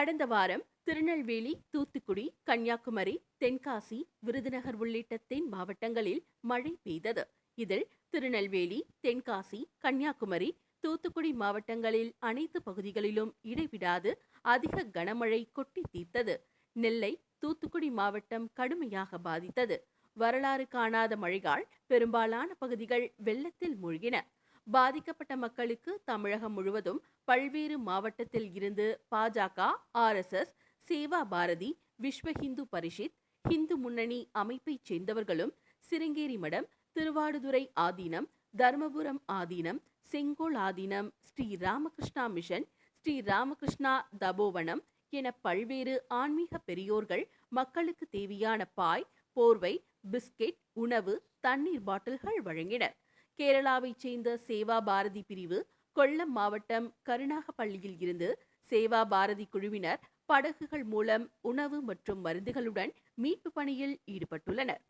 கடந்த வாரம் திருநெல்வேலி தூத்துக்குடி கன்னியாகுமரி தென்காசி விருதுநகர் உள்ளிட்ட தென் மாவட்டங்களில் மழை பெய்தது. இதில் திருநெல்வேலி தென்காசி கன்னியாகுமரி தூத்துக்குடி மாவட்டங்களில் அனைத்து பகுதிகளிலும் இடைவிடாது அதிக கனமழை கொட்டி தீர்த்தது. நெல்லை தூத்துக்குடி மாவட்டம் கடுமையாக பாதித்தது. வரலாறு காணாத மழையால் பெரும்பாலான பகுதிகள் வெள்ளத்தில் மூழ்கின. பாதிக்கப்பட்ட மக்களுக்கு தமிழகம் முழுவதும் பல்வேறு மாவட்டத்தில் இருந்து பாஜக ஆர்எஸ்எஸ் சேவா பாரதி விஸ்வ ஹிந்து பரிஷித் ஹிந்து முன்னணி அமைப்பைச் சேர்ந்தவர்களும் சிருங்கேரி மடம் திருவாடுதுறை ஆதீனம் தர்மபுரம் ஆதீனம் செங்கோல் ஆதீனம் ஸ்ரீ ராமகிருஷ்ணா மிஷன் ஸ்ரீ ராமகிருஷ்ணா தபோவனம் என பல்வேறு ஆன்மீக பெரியோர்கள் மக்களுக்கு தேவையான பாய் போர்வை பிஸ்கெட் உணவு தண்ணீர் பாட்டில்கள் வழங்கினர். கேரளாவைச் சேர்ந்த சேவா பாரதி பிரிவு கொல்லம் மாவட்டம் கருணாகப்பள்ளியில் இருந்து சேவா பாரதி குழுவினர் படகுகள் மூலம் உணவு மற்றும் மருந்துகளுடன் மீட்பு பணியில் ஈடுபட்டுள்ளனர்.